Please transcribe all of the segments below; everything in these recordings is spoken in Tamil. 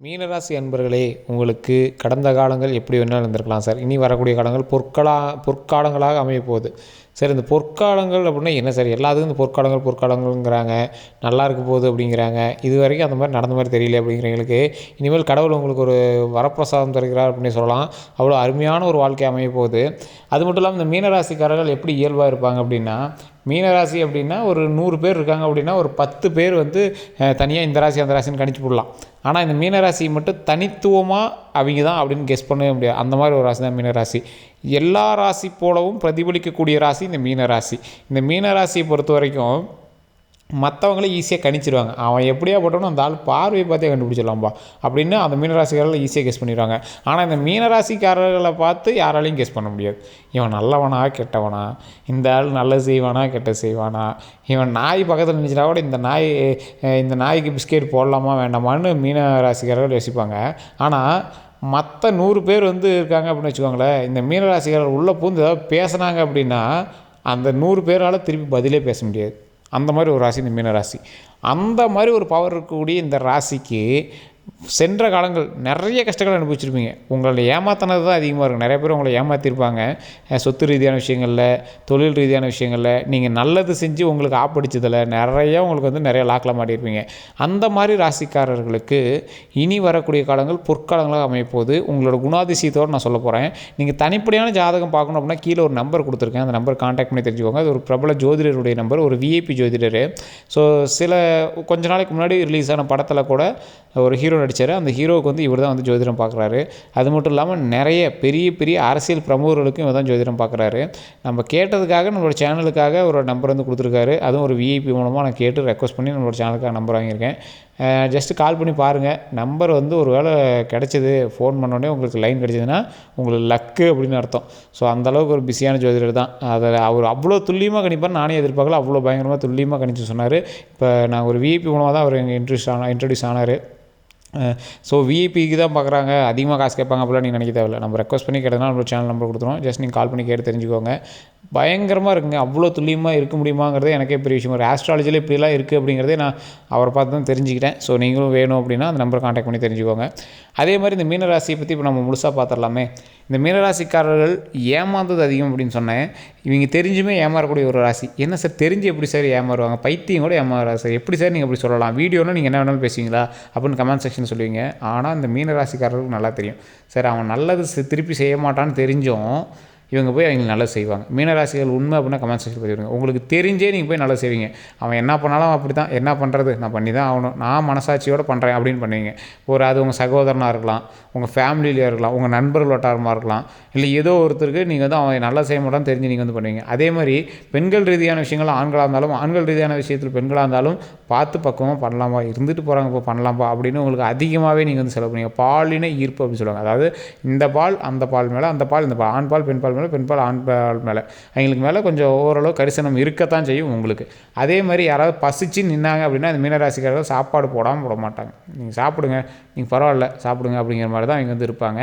மீனராசி அன்பர்களே உங்களுக்கு கடந்த காலங்கள் எப்படி வேணாலும் இருந்திருக்கலாம் சார். இனி வரக்கூடிய காலங்கள் பொற்களா பொற்காலங்களாக அமைய போகுது சரி இந்த பொற்காலங்கள் அப்படின்னா என்ன சார்? எல்லாத்துக்கும் இந்த பொற்காலங்கள் பொற்காலங்கள்ங்கிறாங்க. நல்லா இருக்க போகுது அப்படிங்கிறாங்க. இது வரைக்கும் அந்த மாதிரி நடந்த மாதிரி தெரியல அப்படிங்கிறவங்களுக்கு இனிமேல் கடவுள் உங்களுக்கு ஒரு வரப்பிரசாதம் தருகிறார் அப்படின்னு சொல்லலாம். அவ்வளோ அருமையான ஒரு வாழ்க்கை அமைய போகுது. அது மட்டும் இல்லாமல் இந்த மீனராசிக்காரர்கள் எப்படி இயல்பாக இருப்பாங்க அப்படின்னா மீனராசி அப்படின்னா ஒரு நூறு பேர் இருக்காங்க அப்படின்னா ஒரு பத்து பேர் வந்து தனியாக இந்த ராசி அந்த ராசின்னு கணிச்சு போடலாம். ஆனால் இந்த மீனராசி மட்டும் தனித்துவமாக அவங்க தான் அப்படின்னு கெஸ் பண்ணவே முடியாது. அந்த மாதிரி ஒரு ராசி தான் மீனராசி எல்லா ராசி போலவும் பிரதிபலிக்கக்கூடிய ராசி இந்த மீனராசி இந்த மீனராசியை பொறுத்த வரைக்கும் மற்றவங்களே ஈஸியாக கணிச்சிருவாங்க. அவன் எப்படியா போட்டோன்னு அந்த ஆள் பார்வையை பார்த்தே கண்டுபிடிச்சிடலாம்பா அப்படின்னு அந்த மீனராசிக்காரர்கள் ஈஸியாக கெஸ் பண்ணிடுவாங்க. ஆனால் இந்த மீனராசிக்காரர்களை பார்த்து யாராலையும் கெஸ் பண்ண முடியாது. இவன் நல்லவனா கெட்டவனா? இந்த ஆள் நல்லது செய்வானா கெட்ட செய்வானா? இவன் நாய் பக்கத்தில் நினச்சினா கூட இந்த நாய் இந்த நாய்க்கு பிஸ்கெட் போடலாமா வேண்டாமான்னு மீனராசிக்காரர்கள் யோசிப்பாங்க. ஆனால் மற்ற நூறு பேர் வந்து இருக்காங்க அப்படின்னு வச்சுக்கோங்களேன் இந்த மீனராசிக்காரர் உள்ளே பூந்து ஏதாவது பேசுனாங்க அப்படின்னா அந்த நூறு பேரால் திருப்பி பதிலே பேச முடியாது. அந்த மாதிரி ஒரு ராசி இந்த மீனராசி. அந்த மாதிரி ஒரு பவர் இருக்கக்கூடிய இந்த ராசிக்கு சென்ற காலங்கள் நிறைய கஷ்டங்கள் அனுபவிச்சிருப்பீங்க. உங்களை ஏமாத்தினது தான் அதிகமாக இருக்கும். நிறைய பேர் உங்களை ஏமாற்றிருப்பாங்க சொத்து ரீதியான விஷயங்களில் தொழில் ரீதியான விஷயங்களில் நீங்கள் நல்லது செஞ்சு உங்களுக்கு ஆப்படிச்சதில் நிறையா உங்களுக்கு வந்து நிறைய லாக்கில் மாட்டியிருப்பீங்க. அந்த மாதிரி ராசிக்காரர்களுக்கு இனி வரக்கூடிய காலங்கள் பொற்காலங்களாக அமையப்போகுது. உங்களோட குணாதிசயத்தோடு நான் சொல்ல போகிறேன் நீங்கள் தனிப்படியான ஜாதகம் பார்க்கணும் அப்படின்னா கீழே ஒரு நம்பர் கொடுத்துருக்கேன். அந்த நம்பர் காண்டாக்ட் பண்ணி தெரிஞ்சுக்கோங்க. அது ஒரு பிரபல ஜோதிடருடைய நம்பர் ஒரு விஐபி ஜோதிடர். ஸோ சில கொஞ்ச நாளைக்கு முன்னாடி ரிலீஸ் ஆன படத்தில் கூட ஒரு ஹீரோ நடித்தார் அந்த ஹீரோவுக்கு வந்து இவர் தான் வந்து ஜோதிடம் பார்க்குறாரு அது மட்டும் இல்லாமல் நிறைய பெரிய பெரிய அரசியல் பிரமுகர்களுக்கும் இவர் தான் ஜோதிடம் பார்க்குறாரு நம்ம கேட்டதுக்காக நம்மளோட சேனலுக்காக ஒரு நம்பர் வந்து கொடுத்துருக்காரு. அதுவும் ஒரு விஐபி மூலமாக நான் கேட்டு ரெக்வஸ்ட் பண்ணி நம்மளோட சேனலுக்காக நம்பர் வாங்கியிருக்கேன். ஜஸ்ட்டு கால் பண்ணி பாருங்கள் நம்பர் வந்து ஒரு வேளை கிடச்சிது ஃபோன் பண்ணோடனே உங்களுக்கு லைன் கிடச்சிதுன்னா உங்களுக்கு லக்கு அப்படின்னு அர்த்தம். ஸோ அந்தளவுக்கு ஒரு பிஸியான ஜோதிடர் தான். அதில் அவர் அவ்வளோ துல்லியமாக கணிப்பார் நானே எதிர்பார்க்கல. அவ்வளோ பயங்கரமாக துல்லியமாக கணிச்சு சொன்னார். இப்போ நான் ஒரு விஐபி மூலமாக தான் அவர் எங்கள் இன்ட்ரடியூஸ் ஆன இன்ட்ரடியூஸ் ஆனார். ஸோ விஐபிக்கு தான் பார்க்குறாங்க. அதிகமாக காசு கேட்பாங்க அப்படிலாம் நீங்கள் நினைக்க தேவையில்ல. நம்ம ரெக்வஸ்ட் பண்ணி கேட்டதுனா நம்ம சேனல் நம்பர் கொடுத்துருவோம். ஜஸ்ட் நீங்கள் கால் பண்ணி கேட்டு தெரிஞ்சுக்கோங்க. பயங்கரமாக இருக்குங்க. அவ்வளோ துல்லியமாக இருக்க முடியுமாங்கிறதே எனக்கே பெரிய விஷயம் ஒரு ஆஸ்ட்ராலஜியில் இப்படிலாம் இருக்குது அப்படிங்கிறதே நான் அவரை பார்த்து தான் தெரிஞ்சுக்கிட்டேன். ஸோ நீங்களும் வேணும் அப்படின்னா அந்த நம்பரை காண்டாக்ட் பண்ணி தெரிஞ்சுக்கோங்க. அதே மாதிரி இந்த மீனராசியை பற்றி இப்போ நம்ம முழுசாக பார்த்துடலாமே. இந்த மீனராசிக்காரர்கள் ஏமாந்தது அதிகம் அப்படின்னு சொன்னேன். இவங்க தெரிஞ்சுமே ஏமாறக்கூடிய ஒரு ராசி. என்ன சார்? தெரிஞ்சு எப்படி சார் ஏமாறுவாங்க? பைத்தியம் கூட ஏமாறாரு சார். எப்படி சார் நீங்கள் அப்படி சொல்லலாம்? வீடியோனால் நீங்கள் என்ன வேணாலும் பேசுவீங்களா? அப்படின்னு கமெண்ட் செக்ஷன் சொல்லுவீங்க. ஆனால் இந்த மீனராசிக்காரர்களுக்கு நல்லா தெரியும். சார் அவன் நல்லது திருப்பி செய்ய மாட்டான்னு தெரிஞ்சும் இவங்க போய் அவங்க நல்லது செய்வாங்க. மீனராசிகள் உண்மை அப்படின்னா கமெண்ட் செக்ஷன் பதிவிடுங்க உங்களுக்கு தெரிஞ்சே நீங்கள் போய் நல்லா செய்வீங்க. அவன் என்ன பண்ணாலும் அப்படி தான் என்ன பண்ணுறது நான் பண்ணி தான் ஆகணும். நான் மனசாட்சியோடு பண்ணுறேன் அப்படின்னு பண்ணுவீங்க. ஒரு அது உங்கள் சகோதரனாக இருக்கலாம். உங்கள் ஃபேமிலியிலே இருக்கலாம். உங்கள் நண்பர்கள் வட்டாரமாக இருக்கலாம். இல்லை ஏதோ ஒருத்தருக்கு நீங்கள் வந்து அவன் நல்லா செய்ய மாட்டான்னு தெரிஞ்சு நீங்கள் வந்து பண்ணுவீங்க. அதே மாதிரி பெண்கள் ரீதியான விஷயங்கள் ஆண்களாக இருந்தாலும் ஆண்கள் ரீதியான விஷயத்தில் பெண்களாக இருந்தாலும் பார்த்து பக்குவமாக பண்ணலாம்ப்பா இருந்துட்டு போகிறாங்க இப்போ பண்ணலாம்ப்பா அப்படின்னு உங்களுக்கு அதிகமாகவே நீங்கள் வந்து செலவு பண்ணுவீங்க. பாலின ஈர்ப்பு அப்படின்னு சொல்லுவாங்க. அதாவது இந்த பால் அந்த பால் மேலே அந்த பால் இந்த பால். ஆண் பால் பெண் பால் மேலே பெண்பால் ஆண்பால் மேலே. அவங்களுக்கு மேலே கொஞ்சம் ஓரளவு கரிசனம் இருக்கத்தான் செய்யும் உங்களுக்கு. அதே மாதிரி யாராவது பசிச்சு நின்னாங்க அப்படின்னா அந்த மீனராசிக்காரர்கள் சாப்பாடு போடாமல் போட மாட்டாங்க. நீங்கள் சாப்பிடுங்க. நீங்கள் பரவாயில்ல சாப்பிடுங்க அப்படிங்கிற மாதிரி தான் அவங்க வந்து இருப்பாங்க.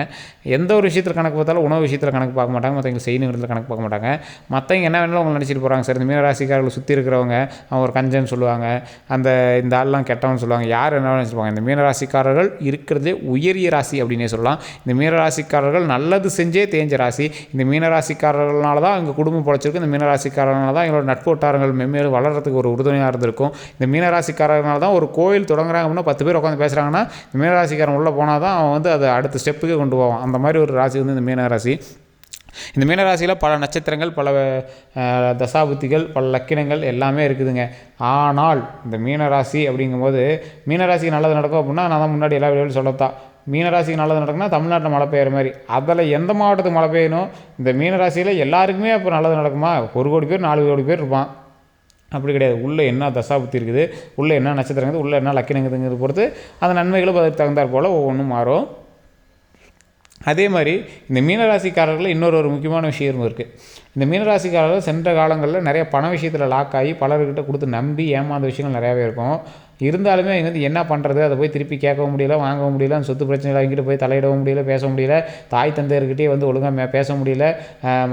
எந்த ஒரு விஷயத்தில் கணக்கு பார்த்தாலும் உணவு விஷயத்தில் கணக்கு பார்க்க மாட்டாங்க. மற்றவங்க செய்யணுங்கிறதுல கணக்கு பார்க்க மாட்டாங்க. மற்றவங்க என்ன வேணாலும் அவங்க நினச்சிட்டு போகிறாங்க சார் இந்த மீனராசிக்காரர்களை சுற்றி இருக்கிறவங்க அவங்க ஒரு கஞ்சன்னு சொல்லுவாங்க. அந்த இந்த ஆள்லாம் கெட்டவன் சொல்லுவாங்க. யார் என்ன நினச்சிருப்பாங்க இந்த மீனராசிக்காரர்கள் இருக்கிறதே உயரிய ராசி அப்படின்னே சொல்லலாம். இந்த மீனராசிக்காரர்கள் நல்லது செஞ்சே தேஞ்ச ராசி. இந்த மீனராசிக்காரர்களால தான் எங்கள் குடும்பம் பொழைச்சிருக்கு. இந்த மீனராசிக்காரர்களால தான் எங்களோட நட்பு வட்டாரங்கள் மென்மேலும் வளர்கிறதுக்கு ஒரு உறுதுணையாக இருந்திருக்கும். இந்த மீனராசிக்காரர்களால தான் ஒரு கோயில் தொடங்குறாங்க அப்படின்னா பத்து பேர் உட்காந்து பேசுகிறாங்கன்னா இந்த மீனராசிக்காரன் உள்ளே போனால் தான் அவன் வந்து அதை அடுத்த ஸ்டெப்புக்கு கொண்டு போவான். அந்த மாதிரி ஒரு ராசி வந்து இந்த மீனராசி. இந்த மீனராசியில் பல நட்சத்திரங்கள் பல தசாபுத்திகள் பல லக்கினங்கள் எல்லாமே இருக்குதுங்க. ஆனால் இந்த மீனராசி அப்படிங்கும்போது மீனராசிக்கு நல்லது நடக்கும் அப்படின்னா நான் தான் முன்னாடி எல்லா வீடியோவில் சொல்லத்தான். மீனராசிக்கு நல்லது நடக்குன்னா தமிழ்நாட்டில் மழை பெய்கிற மாதிரி. அதில் எந்த மாவட்டத்துக்கு மழை பெய்யணும் இந்த மீனராசியில் எல்லாருக்குமே அப்போ நல்லது நடக்குமா? ஒரு கோடி பேர் நாலு கோடி பேர் இருப்பான். அப்படி கிடையாது. உள்ளே என்ன தசாபுத்தி இருக்குது உள்ளே என்ன நட்சத்திரம் உள்ளே என்ன லக்கினங்குதுங்கிறது பொறுத்து அந்த நன்மைகளும் அதுக்கு தகுந்தாற் போல் ஒவ்வொன்றும் மாறும். அதே மாதிரி இந்த மீனராசிக்காரர்களில் இன்னொரு ஒரு முக்கியமான விஷயமும் இருக்குது இந்த மீனராசிக்காரர்கள் சென்ற காலங்களில் நிறைய பண விஷயத்தில் லாக் ஆகி பலர்கிட்ட கொடுத்து நம்பி ஏமாந்த விஷயங்கள் நிறையாவே இருக்கும். இருந்தாலுமே அவங்க வந்து என்ன பண்ணுறது அதை போய் திருப்பி கேட்கவும் முடியல வாங்கவும் முடியல அந்த சொத்து பிரச்சனைகள் அவங்ககிட்ட போய் தலையிடவும் முடியல பேச முடியல. தாய் தந்தையர்கிட்டயே வந்து ஒழுங்காக பேச முடியல.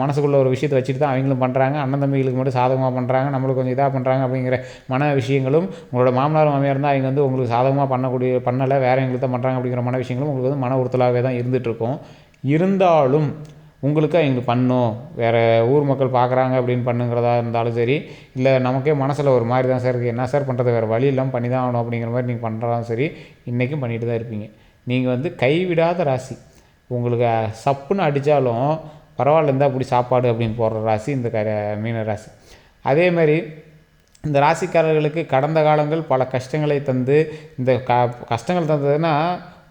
மனசுக்குள்ள ஒரு விஷயத்தை வச்சுட்டு தான் அவங்களும் பண்ணுறாங்க அண்ணன் தம்பிகளுக்கு மட்டும் சாதகமாக பண்ணுறாங்க நம்மளுக்கு கொஞ்சம் இதாக பண்ணுறாங்க அப்படிங்கிற மன விஷயங்களும் உங்களோட மாமனார் மாமியார் தான் அவங்க வந்து உங்களுக்கு சாதகமாக பண்ணக்கூடிய பண்ணலை வேறு எங்களுக்கு தான் பண்ணுறாங்க அப்படிங்கிற மன விஷயங்களும் உங்களுக்கு வந்து மன உறுத்தலாகவே தான் இருந்துகிட்ருக்கும் இருந்தாலும் உங்களுக்கு எங்களுக்கு பண்ணும்? வேறு ஊர் மக்கள் பார்க்குறாங்க அப்படின்னு பண்ணுங்கிறதா இருந்தாலும் சரி இல்லை நமக்கே மனசில் ஒரு மாதிரி தான் சார் இருக்குது என்ன சார் பண்ணுறது வேறு வழி இல்லாமல் பண்ணி தான் ஆகணும் அப்படிங்கிற மாதிரி நீங்கள் பண்ணுறதாலும் சரி இன்றைக்கும் பண்ணிட்டு தான் இருப்பீங்க. நீங்கள் வந்து கைவிடாத ராசி. உங்களுக்கு சப்புன்னு அடித்தாலும் பரவாயில்ல இருந்தால் அப்படி சாப்பாடு அப்படின்னு போடுற ராசி இந்த க மீன ராசி. அதே மாதிரி இந்த ராசிக்காரர்களுக்கு கடந்த காலங்கள் பல கஷ்டங்களை தந்து இந்த க கஷ்டங்கள் தந்ததுன்னா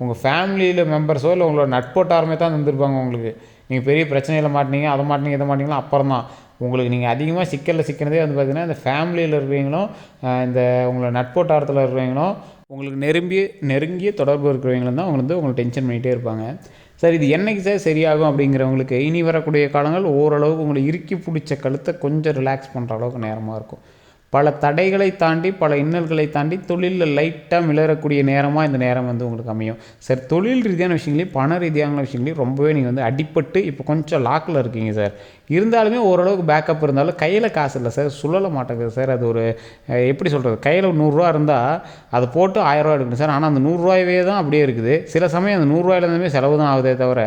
உங்கள் ஃபேமிலியில் மெம்பர்ஸோ இல்லை உங்களோட நட்போட்டாருமே தான் தந்திருப்பாங்க உங்களுக்கு. நீங்கள் பெரிய பிரச்சனையில் மாட்டினீங்க அதை மாட்டினீங்க இதை மாட்டிங்களோ அப்புறம் தான் உங்களுக்கு நீங்கள் அதிகமாக சிக்கலில் சிக்கினதே வந்து பார்த்திங்கன்னா இந்த ஃபேமிலியில் இருக்கிறவங்களும் இந்த உங்களை நட்போட்டாரத்தில் இருக்கிறவங்களும் உங்களுக்கு நெருங்கி நெருங்கிய தொடர்பு இருக்கிறவங்களும் தான் அவங்க வந்து உங்களை டென்ஷன் பண்ணிகிட்டே இருப்பாங்க. சார் இது என்னைக்கு சார் சரியாகும் அப்படிங்கிறவங்களுக்கு இனி வரக்கூடிய காலங்கள் ஓரளவுக்கு உங்களை இறுக்கி பிடிச்ச கழுத்தை கொஞ்சம் ரிலாக்ஸ் பண்ணுற அளவுக்கு நேரமாக இருக்கும். பல தடைகளை தாண்டி பல இன்னல்களை தாண்டி தொழிலில் லைட்டாக மிளறக்கூடிய நேரமாக இந்த நேரம் வந்து உங்களுக்கு அமையும். சார் தொழில் ரீதியான விஷயங்களையும் பண ரீதியான விஷயங்களையும் ரொம்பவே நீங்கள் வந்து அடிப்பட்டு இப்போ கொஞ்சம் லாக்கில் இருக்கீங்க சார் இருந்தாலுமே ஓரளவுக்கு பேக்கப் இருந்தாலும் கையில் காசு இல்லை சார் சுழல மாட்டேங்குது சார் அது ஒரு எப்படி சொல்கிறது கையில் நூறுரூவா இருந்தால் அதை போட்டு ஆயிரரூவா எடுக்கணும் சார் ஆனால் அந்த நூறுரூவாயவே தான் அப்படியே இருக்குது. சில சமயம் அந்த நூறுரூவாயிலேருந்துமே செலவு தான் ஆகுதே தவிர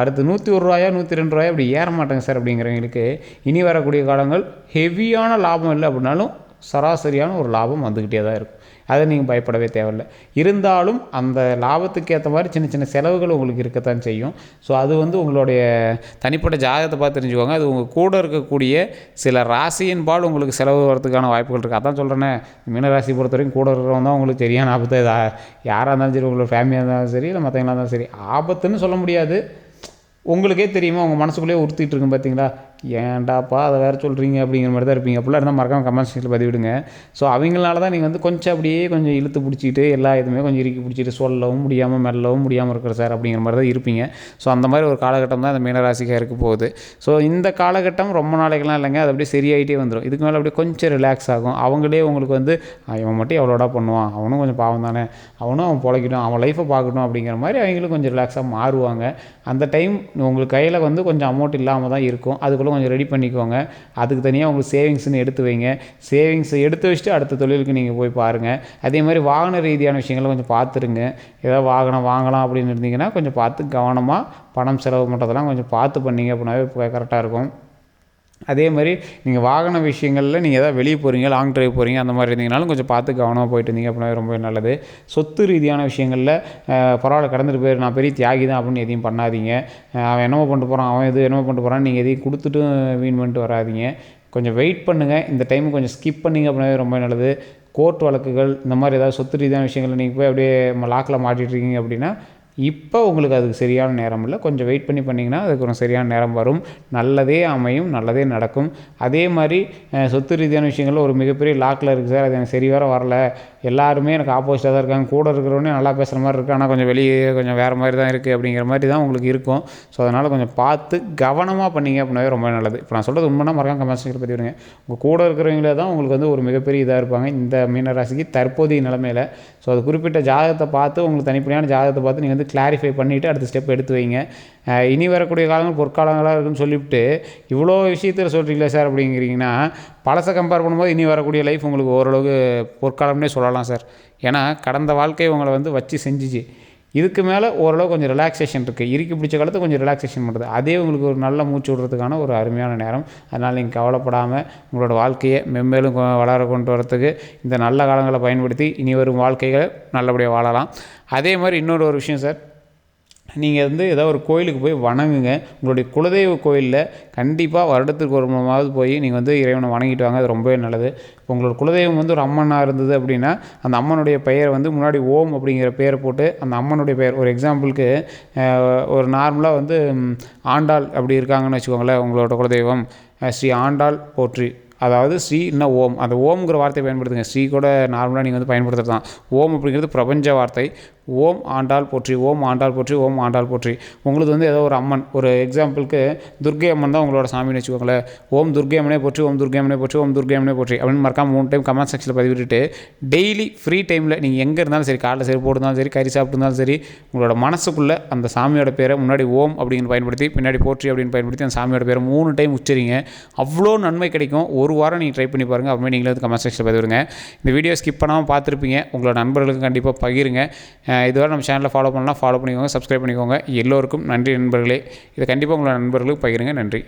அடுத்து நூற்றி ஒரு ரூபாயா நூற்றி ரெண்டு ரூபாயா அப்படி ஏற மாட்டேங்க சார் அப்படிங்கிறவங்களுக்கு இனி வரக்கூடிய காலங்கள் ஹெவியான லாபம் இல்லை அப்படின்னாலும் சராசரியான ஒரு லாபம் வந்துக்கிட்டே தான் இருக்கும். அதை நீங்கள் பயப்படவே தேவையில்லை. இருந்தாலும் அந்த லாபத்துக்கு ஏற்ற மாதிரி சின்ன சின்ன செலவுகள் உங்களுக்கு இருக்கத்தான் செய்யும். ஸோ அது வந்து உங்களுடைய தனிப்பட்ட ஜாதகத்தை பார்த்து தெரிஞ்சுக்கோங்க. அது உங்கள் கூட இருக்கக்கூடிய சில ராசியின் பால் உங்களுக்கு செலவு வரதுக்கான வாய்ப்புகள் இருக்குது அதான் சொல்கிறேன்னே மீனராசி பொறுத்த வரைக்கும் கூட இருக்கிறவங்க தான் உங்களுக்கு சரியான ஆபத்து. யாராக இருந்தாலும் சரி உங்களோட ஃபேமிலியாக இருந்தாலும் சரி இல்லை மற்றவங்களாக இருந்தாலும் சரி ஆபத்துன்னு சொல்ல முடியாது. உங்களுக்கே தெரியுமா? உங்கள் மனசுக்குள்ளேயே உறுத்திட்டு இருக்கும் பார்த்தீங்களா ஏன்டாப்பா அதை வேறு சொல்கிறீங்க அப்படிங்கிற மாதிரி தான் இருப்பீங்க. அப்படிலாம் இருந்தால் மறக்காமல் கமெண்ட் செக்ஷனில் பதிவிடுங்க. ஸோ அவங்களால தான் நீங்கள் வந்து கொஞ்சம் அப்படியே கொஞ்சம் இழுத்து பிடிச்சிட்டு எல்லா இதுவுமே கொஞ்சம் இறுக்கி பிடிச்சிட்டு சொல்லவும் முடியாமல் மெல்லவும் முடியாமல் இருக்கிற சார் அப்படிங்கிற மாதிரி தான் இருப்பீங்க. ஸோ அந்த மாதிரி ஒரு காலகட்டம் தான் இந்த மீனராசிக்காருக்கு போகுது. ஸோ இந்த காலகட்டம் ரொம்ப நாளைக்கெல்லாம் இல்லைங்க. அது அப்படியே சரியாயிட்டே வந்துடும் இதுக்கு மேலே அப்படியே கொஞ்சம் ரிலாக்ஸ் ஆகும். அவங்களே உங்களுக்கு வந்து இவன் மட்டும் எவ்வளோடா பண்ணுவான்? அவனும் கொஞ்சம் பாவம் தானே? அவனும் அவன் பொழைக்கட்டும் அவன் லைஃப்பை பார்க்கட்டும் அப்படிங்கிற மாதிரி அவங்களும் கொஞ்சம் ரிலாக்ஸாக மாறுவாங்க. அந்த டைம் உங்களுக்கு கையில் வந்து கொஞ்சம் அமௌண்ட் இல்லாமல் தான் இருக்கும். அதுக்குள்ளே கொஞ்சம் ரெடி பண்ணிக்கோங்க. அதுக்கு தனியாக உங்களுக்கு சேவிங்ஸ்னு எடுத்து வைங்க. சேவிங்ஸ் எடுத்து வச்சுட்டு அடுத்த தொழிலுக்கு நீங்கள் போய் பாருங்கள் அதே மாதிரி வாகன ரீதியான விஷயங்களை கொஞ்சம் பார்த்துருங்க. ஏதாவது வாகனம் வாங்கலாம் அப்படின்னு இருந்தீங்கன்னா கொஞ்சம் பார்த்து கவனமாக பணம் செலவு பண்ணுறதெல்லாம் கொஞ்சம் பார்த்து பண்ணிங்க அப்படின்னாவே கரெக்டாக இருக்கும். அதே மாதிரி நீங்கள் வாகன விஷயங்களில் நீங்கள் எதாவது வெளியே போகிறீங்க லாங் டிரைவ் போகிறீங்க அந்த மாதிரி இருந்தீங்கனாலும் கொஞ்சம் பார்த்து கவனமாக போயிட்டு இருந்தீங்க அப்படின்னா ரொம்ப நல்லது. சொத்து ரீதியான விஷயங்களில் பரவாயில்ல கடந்துட்டு போயிரு நான் பெரிய தியாகி தான் அப்படின்னு எதையும் பண்ணாதீங்க. அவன் என்னமோ பண்ணிட்டு போகிறான் அவன் எது என்னமோ பண்ணிட்டு போகிறான் நீங்கள் எதையும் கொடுத்துட்டு வீண் பண்ணிட்டு வராதீங்க. கொஞ்சம் வெயிட் பண்ணுங்கள் இந்த டைம் கொஞ்சம் ஸ்கிப் பண்ணிங்க அப்படின்னாவே ரொம்ப நல்லது. கோர்ட் வழக்குகள் இந்த மாதிரி ஏதாவது சொத்து ரீதியான விஷயங்களில் நீங்கள் போய் அப்படியே லாக்கில் மாட்டிட்டு இருக்கீங்க அப்படின்னா இப்போ உங்களுக்கு அதுக்கு சரியான நேரம் இல்லை. கொஞ்சம் வெயிட் பண்ணி பண்ணிங்கன்னா அதுக்கு ஒரு சரியான நேரம் வரும். நல்லதே அமையும் நல்லதே நடக்கும். அதே மாதிரி சொத்து ரீதியான விஷயங்கள்ல ஒரு மிகப்பெரிய லாக்கில் இருக்குது சார். அது எனக்கு சரி வர வரல. எல்லாருமே எனக்கு ஆப்போசிட்டாக தான் இருக்காங்க. கூட இருக்கிறவனே நல்லா பேசுகிற மாதிரி இருக்குது ஆனால் கொஞ்சம் வெளியே கொஞ்சம் வேறு மாதிரி தான் இருக்குது அப்படிங்கிற மாதிரி தான் உங்களுக்கு இருக்கும். ஸோ அதனால் கொஞ்சம் பார்த்து கவனமாக பண்ணீங்க அப்படின்னாவே ரொம்ப நல்லது. இப்போ நான் சொல்கிறது உண்மைனா மறக்காம கமெண்ட்ஸில் பற்றி விடுங்க. உங்கள் கூட இருக்கிறவங்களே தான் உங்களுக்கு வந்து ஒரு மிகப்பெரிய இதாக இருப்பாங்க. இந்த மீனராசிக்கு தற்போதைய நிலைமையில். ஸோ அது குறிப்பிட்ட ஜாதகத்தை பார்த்து உங்களுக்கு தனிப்படியான ஜாதகத்தை பார்த்து நீங்கள் வந்து கிளாரிஃபை பண்ணிவிட்டு அடுத்த ஸ்டெப் எடுத்து வைங்க. இனி வரக்கூடிய காலங்கள் பொற்காலங்களாக இருக்குன்னு சொல்லிவிட்டு இவ்வளோ விஷயத்தில் சொல்கிறீங்களே சார் அப்படிங்கிறீங்கன்னா பழசை கம்பேர் பண்ணும்போது இனி வரக்கூடிய லைஃப் உங்களுக்கு ஓரளவுக்கு பொற்காலம்னே சொல்லலாம் சார் ஏன்னா கடந்த வாழ்க்கை உங்களை வந்து வச்சு செஞ்சிச்சு. இதுக்கு மேலே ஓரளவு கொஞ்சம் ரிலாக்ஸேஷன் இருக்குது இறுக்கி பிடிச்ச காலத்து கொஞ்சம் ரிலாக்ஸேஷன் பண்ணுறது அதே உங்களுக்கு ஒரு நல்ல மூச்சு விடுறதுக்கான ஒரு அருமையான நேரம். அதனால் நீங்கள் கவலைப்படாமல் உங்களோட வாழ்க்கையை மென்மேலும் கொ- வளர கொண்டு வரத்துக்கு இந்த நல்ல காலங்களை பயன்படுத்தி இனி வரும் வாழ்க்கைகளை நல்லபடியாக வாழலாம். அதே மாதிரி இன்னொரு ஒரு விஷயம் சார் நீங்கள் வந்து ஏதோ ஒரு கோயிலுக்கு போய் வணங்குங்க. உங்களுடைய குலதெய்வ கோயிலில் கண்டிப்பாக வருடத்துக்கு ஒரு மூலமாவது போய் நீங்கள் வந்து இறைவனை வணங்கிட்டு வாங்க. அது ரொம்பவே நல்லது. இப்போ உங்களோட குலதெய்வம் வந்து ஒரு அம்மனாக இருந்தது அப்படின்னா அந்த அம்மனுடைய பெயரை வந்து முன்னாடி ஓம் அப்படிங்கிற பெயரை போட்டு அந்த அம்மனுடைய பெயர் ஒரு எக்ஸாம்பிளுக்கு ஒரு நார்மலாக வந்து ஆண்டாள் அப்படி இருக்காங்கன்னு வச்சுக்கோங்களேன் உங்களோட குலதெய்வம். ஸ்ரீ ஆண்டாள் போற்றி. அதாவது ஸ்ரீ இன்னும் ஓம். அந்த ஓம்ங்கிற வார்த்தையை பயன்படுத்துங்க. ஸ்ரீ கூட நார்மலாக நீங்கள் வந்து பயன்படுத்துறது தான் ஓம் அப்படிங்கிறது பிரபஞ்ச வார்த்தை. ஓம் ஆண்டாள் போற்றி ஓம் ஆண்டாள் போற்றி ஓம் ஆண்டாள் போற்றி. உங்களுக்கு வந்து ஏதோ ஒரு அம்மன் ஒரு எக்ஸாம்பிளுக்கு துர்க்கை அம்மன் தான் உங்களோட சாமின்னு வச்சுக்கோங்களேன். ஓம் துர்க்கை அம்மனே போற்றி ஓம் துர்கை அம்மனே போற்றி ஓம் துர்கை அம்மனே போற்றி அப்படின்னு மறக்காம மூணு டைம் கமெண்ட் செக்ஷனில் பதிவிட்டுட்டு டெய்லி ஃப்ரீ டைமில் நீங்கள் எங்கே இருந்தாலும் சரி காலைல சரி போட்டிருந்தாலும் சரி கறி சாப்பிட்டுருந்தாலும் சரி உங்களோட மனசுக்குள்ளே அந்த சாமியோட பேரை முன்னாடி ஓம் அப்படின்னு பயன்படுத்தி பின்னாடி போற்றி அப்படின்னு பயன்படுத்தி அந்த சாமியோட பேரை மூணு டைம் உச்சரிங்க. அவ்வளோ நன்மை கிடைக்கும். ஒரு வாரம் நீங்கள் ட்ரை பண்ணி பாருங்கள் அப்புறமே நீங்களே வந்து கமெண்ட் செக்ஷனில் பதிவிடுங்க. இந்த வீடியோ ஸ்கிப் பண்ணாமல் பார்த்துருப்பீங்க. உங்களோட நண்பர்களுக்கு கண்டிப்பாக பகிருங்க. இதுவரை நம்ம சேனலை ஃபாலோ பண்ணலாம் ஃபாலோ பண்ணிக்கோங்க சப்ஸ்கிரைப் பண்ணிக்கோங்க. எல்லோருக்கும் நன்றி நண்பர்களே. இதை கண்டிப்பாக உங்களோட நண்பர்களுக்கு பகிருங்க. நன்றி.